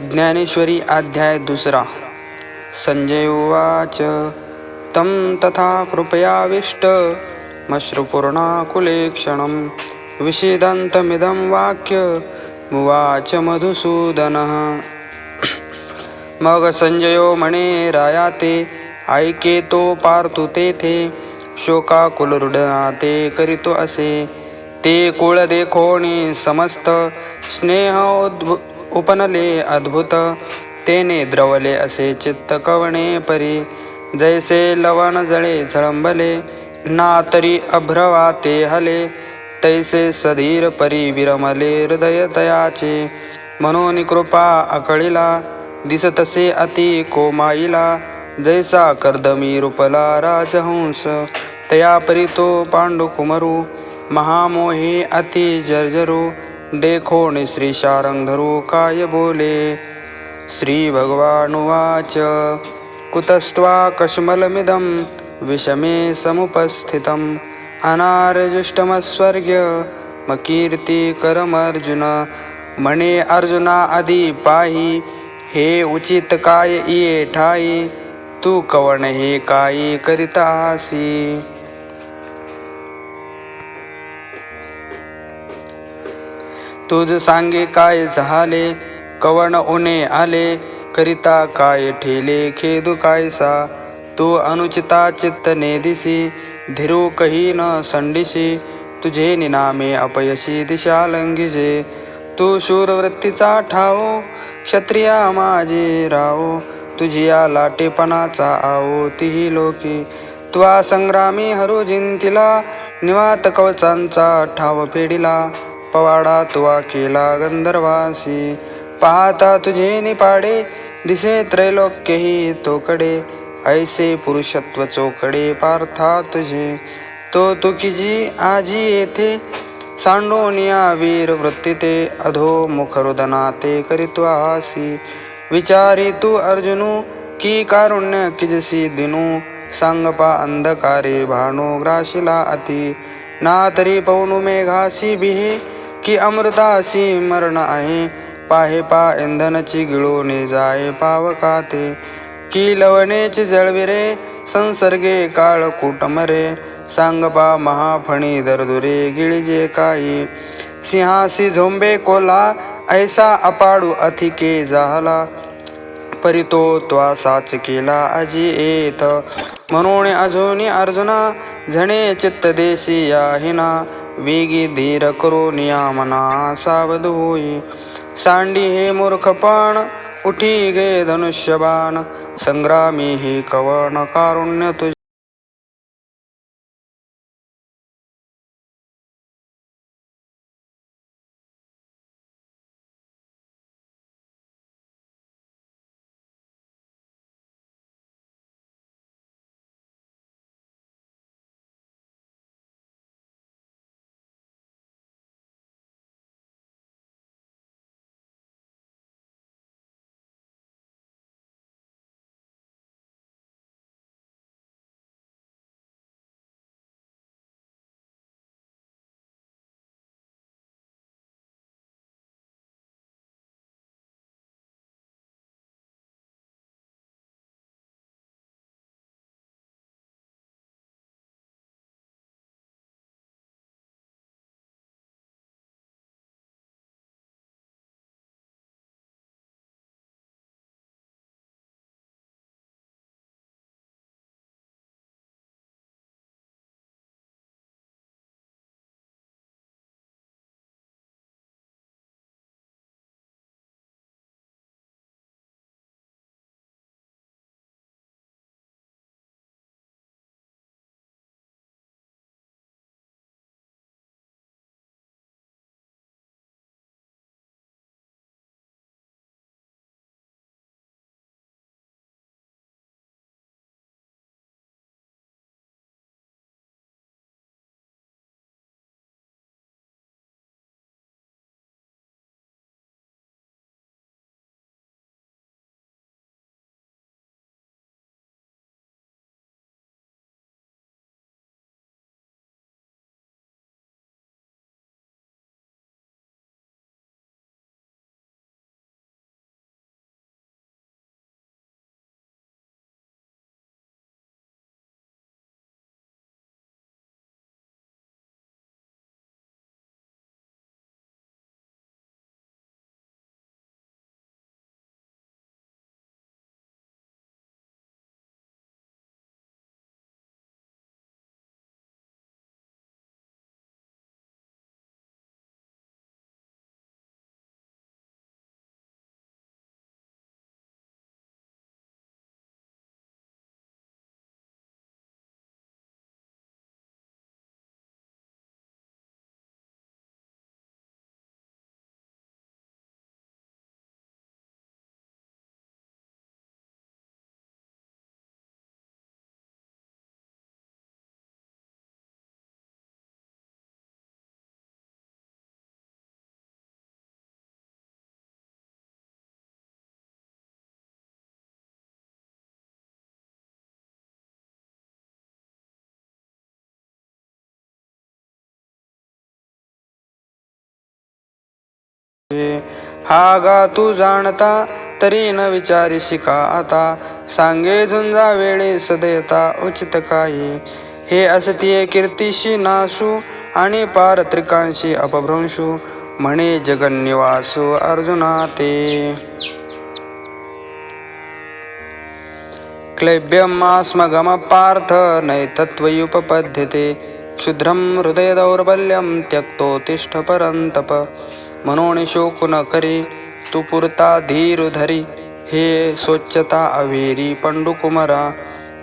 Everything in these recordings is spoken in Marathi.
ज्ञानेश्वरी अध्याय दुसरा. संजय उवाच तं तथा कृपयाविष्ट मश्रुपूर्णाकुले क्षणं विषिदन्तमिदं वाक्य मुवाच मधुसूदनः। मग संजयो म्हणे राया ते ऐके तो पार्तु तेथे शोकाकुलरुडा ते करीतो असे ते कुळ देखोणी समस्त स्नेह उपनले अद्भुत तेने द्रवले असे चित्त कवणे परी. जैसे लवण जळे झळंबले ना तरी अभ्रवा ते हले. तैसे सधीर परी विरमले हृदय तयाचे म्हणून कृपा अकळीला दिसतसे अति कोमाईला. जैसा कर्दमी रूपला राजहंस तया परी तो पांडुकुमरू. महामोही अति जर्जरू. देखोण श्री शारंगधरो काय बोले? श्री भगवानुवाच कुतस्त्वा कश्मलमिदं विषमे समुपस्थितम् अनार्जुष्टमस्वर्ग्य मकीर्तिकरमर्जुन मणे अर्जुना आदि पाहि हे उचित काय इये ठाई? तू कवण हे काय करीत तुझ सांगे काय झाले? कवण उणे आले? करिता काय ठेले? खेदू कायसा? तू अनुचिता चित्त नेदिसी धिरू कही न संडिशी तुझे निनामे अपयशी दिशा लंघिजे? तू शूरवृत्तीचा ठाओ क्षत्रिया माझे राओ तुझिया लाटेपणाचा आओ? तिही लोकी? त्वा संग्रामी हरू जिंतिला? निवात कवचांचा ठाव फेडिला पवाडा तुवा केला गंधर्वासी। पाहता तुझे निपाडे, दिसे त्रैलोक्यही तोकडे। ऐसे पुरुषत्व चोकडे पार्था तुझे। तो तुकिजी आजी येथे सांडोनिया वीर वृत्ती ते, अधो मुखरुदना ते करित्वासी विचारी तू अर्जुनु, की कारुण्य किजसी दिनू। सांगपा अंधकारे भानो ग्राशिला अति। ना तरी पवनु मेघासी बिहे। की अमृताशी मरण आहे. पाहे पा इंधनची गिळूने जाय पावका ते की लवणेची जळविरे संसर्गे काळ कुटमरे सांगपा महाफणी दरदुरे गिळजे काही. सिंहासी झोंबे कोला ऐसा अपाडू अथिके झाला परितो त्वा साच केला अजी येत. म्हणून अजूनी अर्जुना झणे चित्त देशी या हिना वेगी धीर करो नियामना सावध होई। सांडी हे मूर्खपण उठी गे धनुष्यबाण। संग्रामी हे कवण कारुण्य तुझ हा गा तू जाणता तरी न विचारी शिका आता? सांगे झुंजा वेळे सदयता उचित काही. हे असतीये कीर्तीशी नासू आणि पारत्रिकांशी अपभ्रंशू. म्हणे जगन्निवासू अर्जुना ते. क्लैब्यमास्मगम पार्थ नैतत्त्वयुपपद्यते क्षुद्रं हृदय दौर्बल्यं त्यक्तोत्तिष्ठ परन्तप. म्हणून शोक न करी? तू पुरता धीर धरी। हे स्वच्छता अवेरी पंडुकुमरा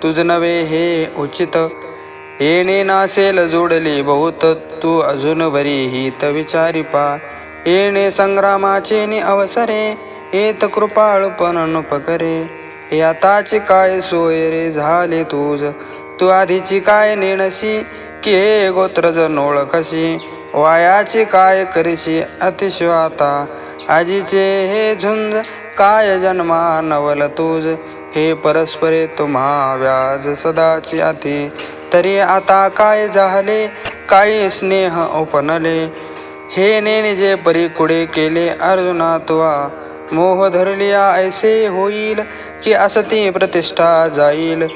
तुझ नवे हे उचित। येणे नासेल जोडले बहुत। तू अजून वरी हित विचारी पा। येणे संग्रामाचे नि अवसरे। येत कृपाळपण नुपकरे हे याताची काय सोय रे झाले तुझ? तू आधीची काय नेणशी? की हे गोत्रज ओळखशी? वायाचे काय करीशी अतिशय आता आजीचे हे झुंज काय जन्मा नवल तुझ हे परस्परे तुम्हा व्याज सदाची अति. तरी आता काय झाले? काही स्नेह ओपनले हे नेणे जे परीकुडे केले अर्जुना तुवा. मोह धरलिया ऐसे होईल की असती प्रतिष्ठा जाईल.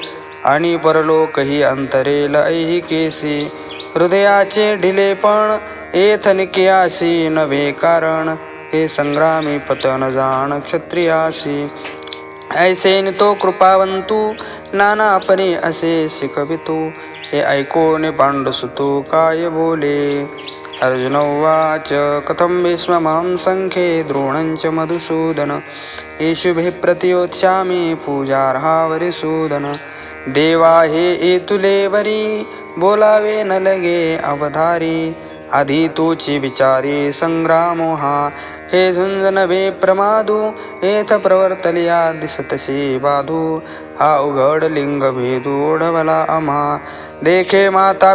आणि परलोकही अंतरेल ऐही केसी. हृदयाचे ढिलेपण एथनिकियासी नवे कारण. हे संग्रामी पतन जाण क्षत्रियासी. ऐसे तो कृपावंतू नाना परी असे शिकवितो हे ऐकोने पांडुसुतो काय बोले? अर्जुन उवाच कथं भीष्ममां सङ्ख्ये द्रोणञ्च मधुसूदन. येशुभिः प्रतियोत्स्यामि पूजार्हावरिसूदन. देवा हे एतुले वरी बोलावे न लगे अवधारी आधी तोची विचारी संग्रामो हा हे झुंजनवे प्रमादू एथ प्रवर्तलिया दिसतशी बाधू हा उघड लिंग भेदू ओढवला आम्हा देखे माता